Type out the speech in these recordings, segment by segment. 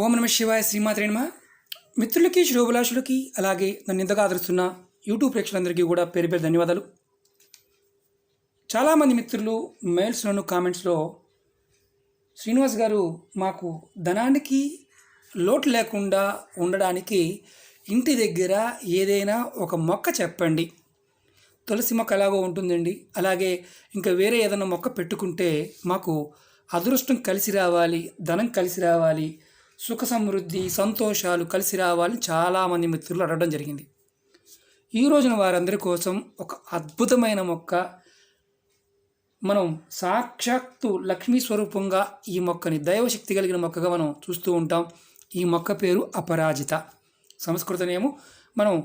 ఓం నమ శివాయ శ్రీమాత్రేణమ మిత్రులకి శ్రోభిలాషులకి అలాగే నన్ను ఇంతగా ఆదరిస్తున్న యూట్యూబ్ ప్రేక్షకులందరికీ కూడా పేరు పేరు ధన్యవాదాలు. చాలామంది మిత్రులు మెయిల్స్లోను కామెంట్స్లో శ్రీనివాస్ గారు మాకు ధనానికి లోటు లేకుండా ఉండడానికి ఇంటి దగ్గర ఏదైనా ఒక మొక్క చెప్పండి. తులసి మొక్క ఎలాగో ఉంటుందండి. అలాగే ఇంకా వేరే ఏదైనా మొక్క పెట్టుకుంటే మాకు అదృష్టం కలిసి రావాలి ధనం కలిసి రావాలి సుఖ సమృద్ధి సంతోషాలు కలిసి రావాలని చాలామంది మిత్రులు అడగడం జరిగింది. ఈ రోజున వారందరి కోసం ఒక అద్భుతమైన మొక్క మనం సాక్షాత్తు లక్ష్మీ స్వరూపంగా ఈ మొక్కని దైవశక్తి కలిగిన మొక్కగా మనం చూస్తూ ఉంటాం. ఈ మొక్క పేరు అపరాజిత. సంస్కృతనేమో మనం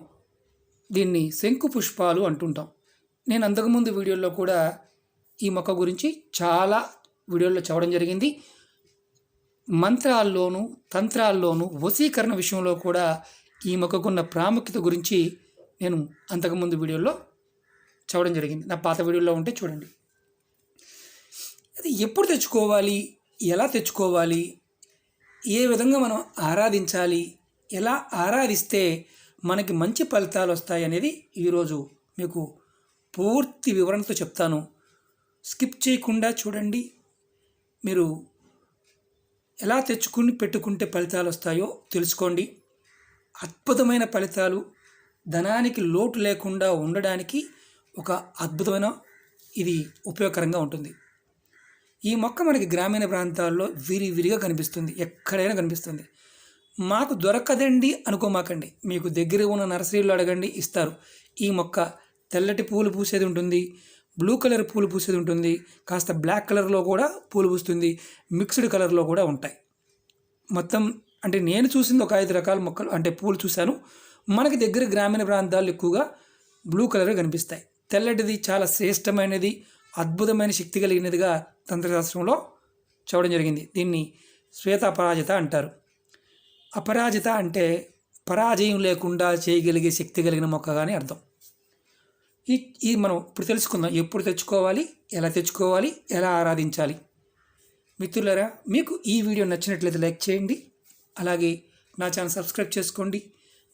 దీన్ని శంకు పుష్పాలు అంటుంటాం. నేను అంతకుముందు వీడియోలో కూడా ఈ మొక్క గురించి చాలా వీడియోల్లో చెప్పడం జరిగింది. మంత్రాల్లోనూ తంత్రాల్లోనూ వశీకరణ విషయంలో కూడా ఈ మొక్కకున్న ప్రాముఖ్యత గురించి నేను అంతకుముందు వీడియోలో చూడడం జరిగింది. నా పాత వీడియోలో ఉంటే చూడండి. అది ఎప్పుడు తెచ్చుకోవాలి? ఎలా తెచ్చుకోవాలి? ఏ విధంగా మనం ఆరాధించాలి? ఎలా ఆరాధిస్తే మనకి మంచి ఫలితాలు వస్తాయి అనేది ఈరోజు మీకు పూర్తి వివరణతో చెప్తాను. స్కిప్ చేయకుండా చూడండి. మీరు ఎలా తెచ్చుకుని పెట్టుకుంటే ఫలితాలు వస్తాయో తెలుసుకోండి. అద్భుతమైన ఫలితాలు ధనానికి లోటు లేకుండా ఉండడానికి ఒక అద్భుతమైన ఇది ఉపయోగకరంగా ఉంటుంది. ఈ మొక్క మనకి గ్రామీణ ప్రాంతాల్లో విరివిరిగా కనిపిస్తుంది. ఎక్కడైనా కనిపిస్తుంది. మాకు దొరకదండి అనుకోమాకండి. మీకు దగ్గర ఉన్న నర్సరీలో అడగండి ఇస్తారు. ఈ మొక్క తెల్లటి పూలు పూసేది ఉంటుంది. బ్లూ కలర్ పూలు పూసేది ఉంటుంది. కాస్త బ్లాక్ కలర్లో కూడా పూలు పూస్తుంది. మిక్స్డ్ కలర్లో కూడా ఉంటాయి. మొత్తం అంటే నేను చూసింది ఒక ఐదు రకాల మొక్కలు అంటే పూలు చూశాను. మనకి దగ్గర గ్రామీణ ప్రాంతాలు ఎక్కువగా బ్లూ కలర్ కనిపిస్తాయి. తెల్లటిది చాలా శ్రేష్టమైనది అద్భుతమైన శక్తి కలిగినదిగా తంత్రశాస్త్రంలో చూడడం జరిగింది. దీన్ని శ్వేత అపరాజిత అంటారు. అపరాజిత అంటే పరాజయం లేకుండా చేయగలిగే శక్తి కలిగిన మొక్క కానీ అర్థం. ఈ ఈ మనం ఇప్పుడు తెలుసుకుందాం ఎప్పుడు తెచ్చుకోవాలి ఎలా తెచ్చుకోవాలి ఎలా ఆరాధించాలి. మిత్రులరా మీకు ఈ వీడియో నచ్చినట్లయితే లైక్ చేయండి అలాగే నా ఛానల్ సబ్స్క్రైబ్ చేసుకోండి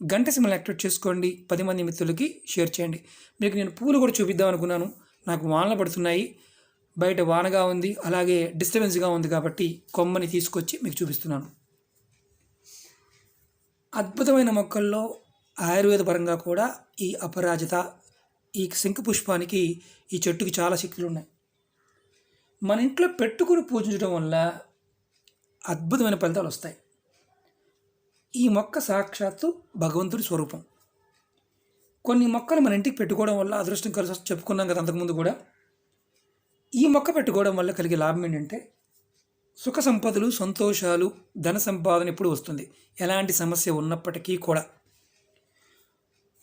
గంట సిమ్మల్ని యాక్టివేట్ చేసుకోండి పది మంది మిత్రులకి షేర్ చేయండి. మీకు నేను పూలు కూడా చూపిద్దాం అనుకున్నాను నాకు వానలు పడుతున్నాయి బయట వానగా ఉంది అలాగే డిస్టర్బెన్స్గా ఉంది కాబట్టి కొమ్మని తీసుకొచ్చి మీకు చూపిస్తున్నాను. అద్భుతమైన మొక్కల్లో ఆయుర్వేద పరంగా కూడా ఈ అపరాజిత ఈ శంకు పుష్పానికి ఈ చెట్టుకి చాలా శక్తులు ఉన్నాయి మన ఇంట్లో పెట్టుకుని పూజించడం వల్ల అద్భుతమైన ఫలితాలు వస్తాయి. ఈ మొక్క సాక్షాత్తు భగవంతుడి స్వరూపం. కొన్ని మొక్కలు మన ఇంటికి పెట్టుకోవడం వల్ల అదృష్టం కలిసి చెప్పుకున్నాం కదా అంతకుముందు కూడా. ఈ మొక్క పెట్టుకోవడం వల్ల కలిగే లాభం ఏంటంటే సుఖ సంపదలు సంతోషాలు ధన సంపాదన ఎప్పుడు వస్తుంది. ఎలాంటి సమస్య ఉన్నప్పటికీ కూడా.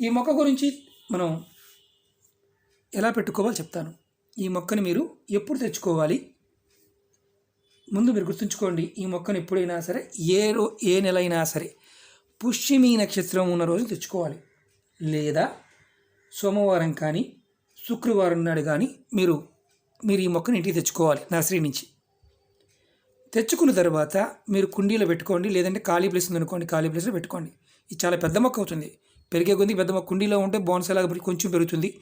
ఈ మొక్క గురించి మనం ఎలా పెట్టుకోవాలో చెప్తాను. ఈ మొక్కని మీరు ఎప్పుడు తెచ్చుకోవాలి? ముందు మీరు గుర్తుంచుకోండి ఈ మొక్కను ఎప్పుడైనా సరే ఏ రో ఏ నెల అయినా సరే పుష్యమి నక్షత్రం ఉన్న రోజు తెచ్చుకోవాలి. లేదా సోమవారం కానీ శుక్రవారం నాడు కానీ మీరు మీరు ఈ మొక్కను ఇంటికి తెచ్చుకోవాలి నర్సరీ నుంచి. తెచ్చుకున్న తర్వాత మీరు కుండీలో పెట్టుకోండి లేదంటే ఖాళీ ప్లేస్ ఉంది అనుకోండి ఖాళీ ప్లేస్లో పెట్టుకోండి. ఇది చాలా పెద్ద మొక్క అవుతుంది. పెరిగే కొద్ది పెద్ద మొక్క కుండీలో ఉంటే బోనస్ కొంచెం పెరుగుతుంది.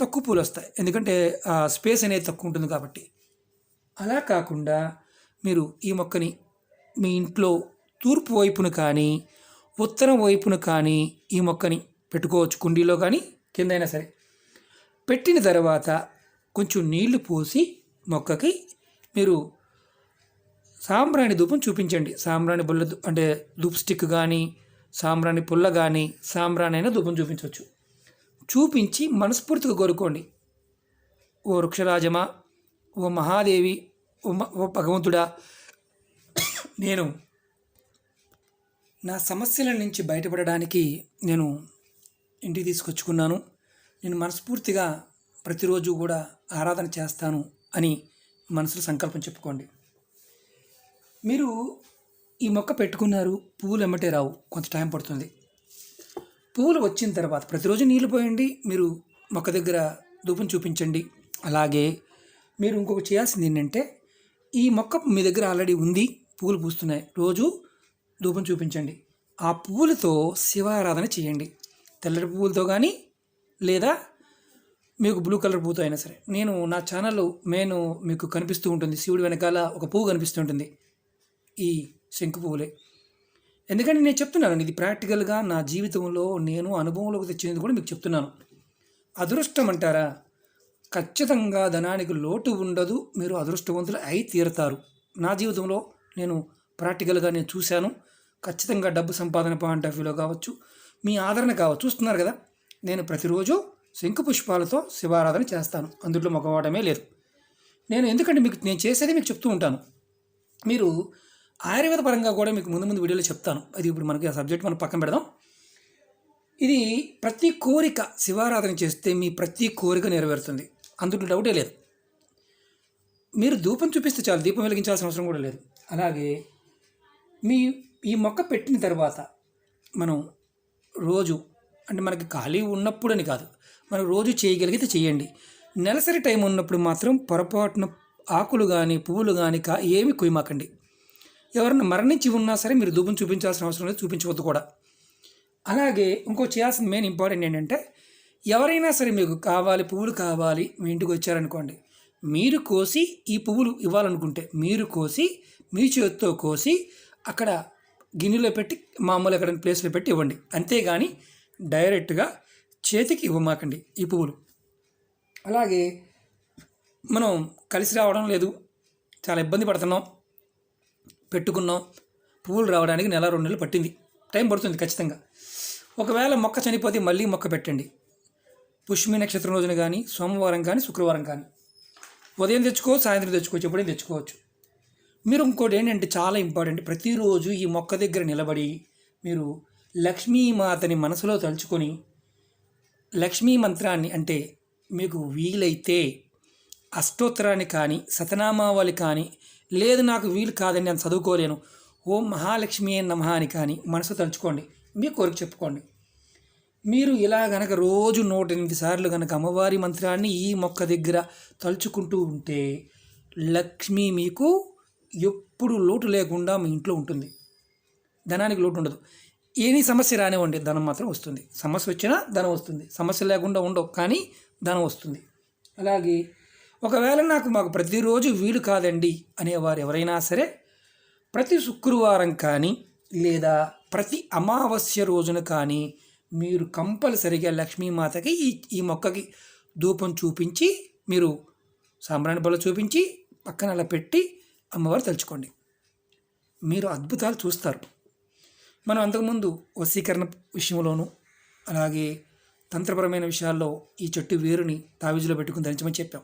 తక్కువ పూలు వస్తాయి. ఎందుకంటే ఆ స్పేస్ అనేది తక్కువ ఉంటుంది కాబట్టి. అలా కాకుండా మీరు ఈ మొక్కని మీ ఇంట్లో తూర్పు వైపున కానీ ఉత్తరం వైపున కానీ ఈ మొక్కని పెట్టుకోవచ్చు. కుండీలో కానీ కిందైనా సరే. పెట్టిన తర్వాత కొంచెం నీళ్ళు పోసి మొక్కకి మీరు సాంబ్రాణి ధూపం చూపించండి. సాంబ్రాణి బుల్ల అంటే ధూప్ స్టిక్ కానీ సాంబ్రాణి పుల్ల కానీ సాంబ్రాణి అయినా ధూపం చూపించవచ్చు. చూపించి మనస్ఫూర్తిగా కోరుకోండి. ఓ వృక్షరాజమా ఓ మహాదేవి ఓ మ- ఓ భగవంతుడా నేను నా సమస్యల నుంచి బయటపడడానికి నేను ఇంటికి తీసుకొచ్చుకున్నాను. నేను మనస్ఫూర్తిగా ప్రతిరోజు కూడా ఆరాధన చేస్తాను అని మనసులో సంకల్పం చెప్పుకోండి. మీరు ఈ మొక్క పెట్టుకున్నారు పువ్వులు ఎమ్మటే రావు కొంత టైం పడుతుంది. పువ్వులు వచ్చిన తర్వాత ప్రతిరోజు నీళ్ళు పోయండి మీరు మొక్క దగ్గర ధూపం చూపించండి. అలాగే మీరు ఇంకొక చేయాల్సింది ఏంటంటే ఈ మొక్క మీ దగ్గర ఆల్రెడీ ఉంది పువ్వులు పూస్తున్నాయి రోజు ధూపం చూపించండి. ఆ పువ్వులతో శివారాధన చేయండి. తెల్లటి పువ్వులతో కానీ లేదా మీకు బ్లూ కలర్ పువ్వుతో అయినా సరే. నేను నా ఛానల్లో నేను మీకు కనిపిస్తూ ఉంటుంది శివుడి వెనకాల ఒక పువ్వు కనిపిస్తూ ఉంటుంది ఈ శంకు పువ్వులే. ఎందుకంటే నేను చెప్తున్నాను ఇది ప్రాక్టికల్గా నా జీవితంలో నేను అనుభవంలోకి తెచ్చినది కూడా మీకు చెప్తున్నాను. అదృష్టం అంటారా? ఖచ్చితంగా ధనానికి లోటు ఉండదు మీరు అదృష్టవంతులు అయి తీరుతారు. నా జీవితంలో నేను ప్రాక్టికల్గా నేను చూశాను. ఖచ్చితంగా డబ్బు సంపాదన పాయింట్ ఆఫ్ వ్యూలో కావచ్చు మీ ఆదరణ కావచ్చు చూస్తున్నారు కదా? నేను ప్రతిరోజు శంకు పుష్పాలతో శివారాధన చేస్తాను అందులో మగవాడమే లేదు. నేను ఎందుకంటే మీకు నేను చేసేది మీకు చెప్తూ ఉంటాను. మీరు ఆయుర్వేద పరంగా కూడా మీకు ముందు ముందు వీడియోలో చెప్తాను. అది ఇప్పుడు మనకి ఆ సబ్జెక్ట్ మనం పక్కన పెడదాం. ఇది ప్రతి కోరిక శివారాధన చేస్తే మీ ప్రతి కోరిక నెరవేరుతుంది. అందులో డౌటే లేదు. మీరు ధూపం చూపిస్తే చాలు దీపం వెలిగించాల్సిన అవసరం కూడా లేదు. అలాగే మీ ఈ మొక్క పెట్టిన తర్వాత మనం రోజు అంటే మనకి ఖాళీ ఉన్నప్పుడని కాదు మనం రోజు చేయగలిగితే చేయండి. నెలసరి టైం ఉన్నప్పుడు మాత్రం పొరపాటున ఆకులు కానీ పువ్వులు కానీ కా ఏమి కుయమాకండి ఎవరైనా మరణించి ఉన్నా సరే మీరు ధూపం చూపించాల్సిన అవసరం లేదు చూపించవద్దు కూడా. అలాగే ఇంకో చేయాల్సిన మెయిన్ ఇంపార్టెంట్ ఏంటంటే ఎవరైనా సరే మీకు కావాలి పువ్వులు కావాలి మీ ఇంటికి వచ్చారనుకోండి మీరు కోసి ఈ పువ్వులు ఇవ్వాలనుకుంటే మీరు కోసి మీ చేతితో కోసి అక్కడ గిన్నెలో పెట్టి మామూలు ఎక్కడ ప్లేస్లో పెట్టి ఇవ్వండి. అంతేగాని డైరెక్ట్గా చేతికి ఇవ్వమాకండి ఈ పువ్వులు. అలాగే మనం కలిసి రావడం లేదు చాలా ఇబ్బంది పడుతున్నాం. పెట్టుకున్నాం. పువ్వులు రావడానికి నెల రెండు నెలలు పట్టింది. టైం పడుతుంది ఖచ్చితంగా. ఒకవేళ మొక్క చనిపోతే మళ్ళీ మొక్క పెట్టండి. పుష్మి నక్షత్రం రోజున కానీ సోమవారం కానీ శుక్రవారం కానీ ఉదయం తెచ్చుకోవచ్చు సాయంత్రం తెచ్చుకోవచ్చు ఎప్పుడైనా తెచ్చుకోవచ్చు. మీరు ఇంకోటి ఏంటంటే చాలా ఇంపార్టెంట్. ప్రతిరోజు ఈ మొక్క దగ్గర నిలబడి మీరు లక్ష్మీమాతని మనసులో తలుచుకొని లక్ష్మీ మంత్రాన్ని అంటే మీకు వీలైతే అష్టోత్తరాన్ని కానీ సతనామావళి కానీ లేదు నాకు వీలు కాదని నేను చదువుకోలేను. ఓం మహాలక్ష్మి నమః అని కానీ మనసు తలుచుకోండి. మీ కోరిక చెప్పుకోండి. మీరు ఇలా గనక రోజు నూట ఎనిమిది సార్లు గనక అమ్మవారి మంత్రాన్ని ఈ మొక్క దగ్గర తలుచుకుంటూ ఉంటే లక్ష్మి మీకు ఎప్పుడు లోటు లేకుండా మీ ఇంట్లో ఉంటుంది. ధనానికి లోటు ఉండదు. ఏని సమస్య రానివ్వండి. ధనం మాత్రం వస్తుంది. సమస్య వచ్చినా ధనం వస్తుంది. సమస్య లేకుండా ఉండవు. కానీ ధనం వస్తుంది. అలాగే ఒకవేళ నాకు మాకు ప్రతిరోజు వీలు కాదండి అనేవారు ఎవరైనా సరే ప్రతి శుక్రవారం కానీ లేదా ప్రతి అమావాస్య రోజున కానీ మీరు కంపల్సరిగా లక్ష్మీమాతకి ఈ ఈ మొక్కకి ధూపం చూపించి మీరు సాంబ్రాణి బల్ల చూపించి పక్కన అలా పెట్టి అమ్మవారు తలుచుకోండి. మీరు అద్భుతాలు చూస్తారు. మనం అంతకుముందు వశీకరణ విషయంలోనూ అలాగే తంత్రపరమైన విషయాల్లో ఈ చెట్టు వేరుని తావిజులో పెట్టుకుని ధరించమని చెప్పాం.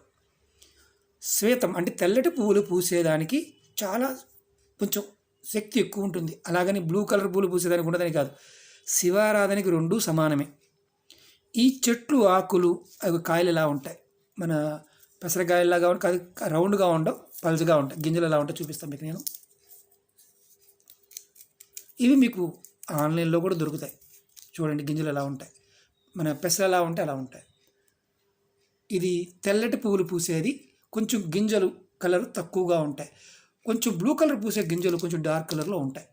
శ్వేతం అంటే తెల్లటి పువ్వులు పూసేదానికి చాలా కొంచెం శక్తి ఎక్కువ ఉంటుంది. అలాగని బ్లూ కలర్ పూలు పూసేదానికి ఉండదని కాదు. శివారాధనకి రెండూ సమానమే. ఈ చెట్లు ఆకులు అవి కాయలు ఎలా ఉంటాయి. మన పెసరకాయలాగా కాదు రౌండ్గా ఉండవు పలుచగా ఉంటాయి. గింజలు ఎలా ఉంటాయి. చూపిస్తాను మీకు నేను. ఇవి మీకు ఆన్లైన్లో కూడా దొరుకుతాయి. చూడండి గింజలు ఎలా ఉంటాయి. మన పెసలు ఎలా ఉంటాయి అలా ఉంటాయి. ఇది తెల్లటి పువ్వులు పూసేది కొంచెం గింజలు కలర్ తక్కువగా ఉంటాయి. కొంచెం బ్లూ కలర్ పూసే గింజలు కొంచెం డార్క్ కలర్లో ఉంటాయి.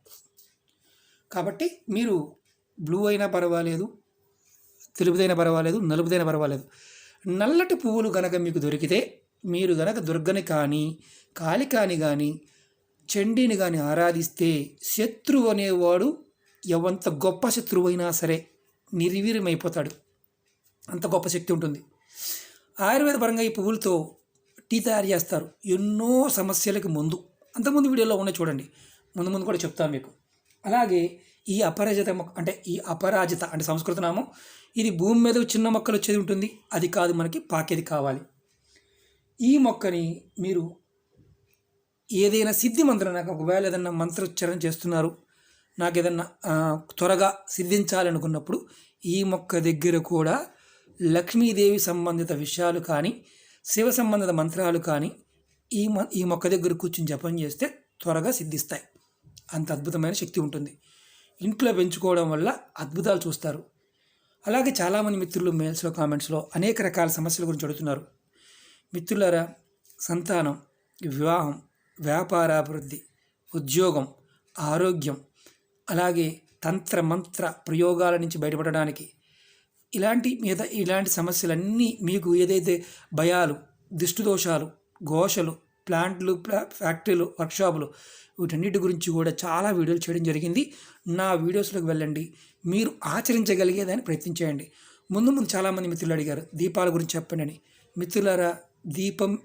కాబట్టి మీరు బ్లూ అయినా పర్వాలేదు తెలుపుదైనా పర్వాలేదు నలుపుదైనా పర్వాలేదు. నల్లటి పువ్వులు కనుక మీకు దొరికితే మీరు గనక దుర్గని కానీ కాళికాని కానీ చండీని కానీ ఆరాధిస్తే శత్రువు అనేవాడు ఎవంత గొప్ప శత్రువు అయినా సరే నిర్వీర్యమైపోతాడు. అంత గొప్ప శక్తి ఉంటుంది. ఆయుర్వేద పరంగా ఈ పువ్వులతో టీ తయారు చేస్తారు. ఎన్నో సమస్యలకు ముందు. అంతకుముందు వీడియోలో ఉన్నాయి చూడండి. ముందు ముందు కూడా చెప్తాను మీకు. అలాగే ఈ అపరాజిత మొక్క అంటే ఈ అపరాజిత అంటే సంస్కృత నామం ఇది భూమి మీద చిన్న మొక్కలు వచ్చేది ఉంటుంది. అది కాదు మనకి పాకేది కావాలి. ఈ మొక్కని మీరు ఏదైనా సిద్ధి మంత్రం నాకు ఒకవేళ ఏదైనా మంత్రోచ్చారణ చేస్తున్నారు నాకు ఏదన్నా త్వరగా సిద్ధించాలనుకున్నప్పుడు ఈ మొక్క దగ్గర కూడా లక్ష్మీదేవి సంబంధిత విషయాలు కానీ శివ సంబంధిత మంత్రాలు కానీ ఈ మ ఈ మొక్క దగ్గర కూర్చుని జపం చేస్తే త్వరగా సిద్ధిస్తాయి. అంత అద్భుతమైన శక్తి ఉంటుంది. ఇంట్లో పెంచుకోవడం వల్ల అద్భుతాలు చూస్తారు. అలాగే చాలామంది మిత్రులు మెయిల్స్లో కామెంట్స్లో అనేక రకాల సమస్యల గురించి అడుగుతున్నారు. మిత్రులారా సంతానం వివాహం వ్యాపారాభివృద్ధి ఉద్యోగం ఆరోగ్యం అలాగే తంత్ర మంత్ర ప్రయోగాల నుంచి బయటపడడానికి ఇలాంటి మీద ఇలాంటి సమస్యలన్నీ మీకు ఏదైతే భయాలు దిష్టి దోషాలు ఘోషలు ప్లాంట్లు ప్లా- ఫ్యాక్టరీలు వర్క్షాపులు వీటన్నిటి గురించి కూడా చాలా వీడియోలు చేయడం జరిగింది. నా వీడియోస్లోకి వెళ్ళండి. మీరు ఆచరించగలిగేదాన్ని ప్రయత్నించేయండి ముందు ముందు చాలామంది మిత్రులు అడిగారు దీపాల గురించి చెప్పండి అని. మిత్రులారా దీపం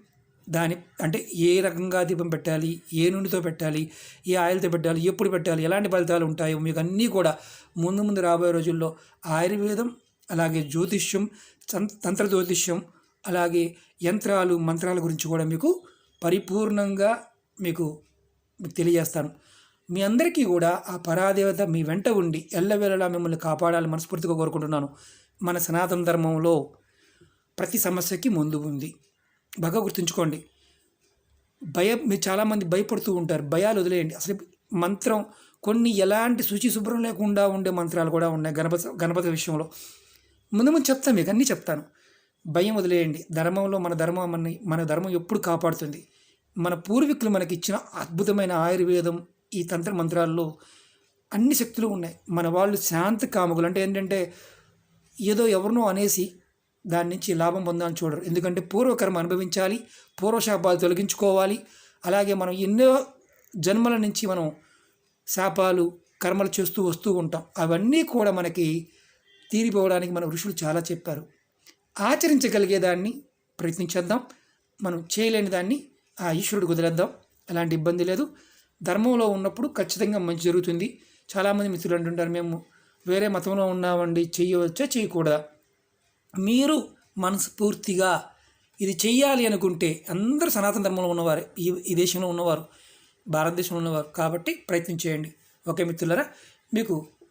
దాని అంటే ఏ రకంగా దీపం పెట్టాలి ఏ నూనెతో పెట్టాలి ఏ ఆయిల్తో పెట్టాలి ఎప్పుడు పెట్టాలి ఎలాంటి ఫలితాలు ఉంటాయో మీకు అన్నీ కూడా ముందు ముందు రాబోయే రోజుల్లో ఆయుర్వేదం అలాగే జ్యోతిష్యం తంత్ర జ్యోతిష్యం అలాగే యంత్రాలు మంత్రాల గురించి కూడా మీకు పరిపూర్ణంగా మీకు మీకు తెలియజేస్తాను. మీ అందరికీ కూడా ఆ పరాదేవత మీ వెంట ఉండి ఎల్లవేళలా మిమ్మల్ని కాపాడాలని మనస్ఫూర్తిగా కోరుకుంటున్నాను. మన సనాతన ధర్మంలో ప్రతి సమస్యకి ముందు ఉంది. బాగా గుర్తుంచుకోండి. భయం మీరు చాలామంది భయపడుతూ ఉంటారు. భయాలు వదిలేయండి. అసలు మంత్రం కొన్ని ఎలాంటి శుచి శుభ్రం లేకుండా ఉండే మంత్రాలు కూడా ఉన్నాయి గణపతి గణపతి విషయంలో. ముందు ముందు చెప్తాను మీకు అన్నీ చెప్తాను. భయం వదిలేయండి. ధర్మంలో మన ధర్మం మన మన ధర్మం ఎప్పుడు కాపాడుతుంది. మన పూర్వీకులు మనకి ఇచ్చిన అద్భుతమైన ఆయుర్వేదం ఈ తంత్ర మంత్రాల్లో అన్ని శక్తులు ఉన్నాయి. మన వాళ్ళు శాంతి కాముకులు అంటే ఏంటంటే ఏదో ఎవరినో అనేసి దాని నుంచి లాభం పొందాలని చూడరు. ఎందుకంటే పూర్వకర్మ అనుభవించాలి పూర్వశాపాలు తొలగించుకోవాలి. అలాగే మనం ఎన్నో జన్మల నుంచి మనం శాపాలు కర్మలు చేస్తూ వస్తూ ఉంటాం. అవన్నీ కూడా మనకి తీరిపోవడానికి మన ఋషులు చాలా చెప్పారు. ఆచరించగలిగేదాన్ని ప్రయత్నించేద్దాం. మనం చేయలేని దాన్ని ఆ ఈశ్వరుడు వదిలేద్దాం. అలాంటి ఇబ్బంది లేదు. ధర్మంలో ఉన్నప్పుడు ఖచ్చితంగా మంచి జరుగుతుంది. చాలామంది మిత్రులు అంటుంటారు మేము వేరే మతంలో ఉన్నామండి చేయవచ్చా చేయకూడదా మీరు మనస్ఫూర్తిగా ఇది చెయ్యాలి అనుకుంటే అందరూ సనాతన ధర్మంలో ఉన్నవారు. ఈ ఈ దేశంలో ఉన్నవారు భారతదేశంలో ఉన్నవారు. కాబట్టి ప్రయత్నం చేయండి. ఓకే మిత్రులరా మీకు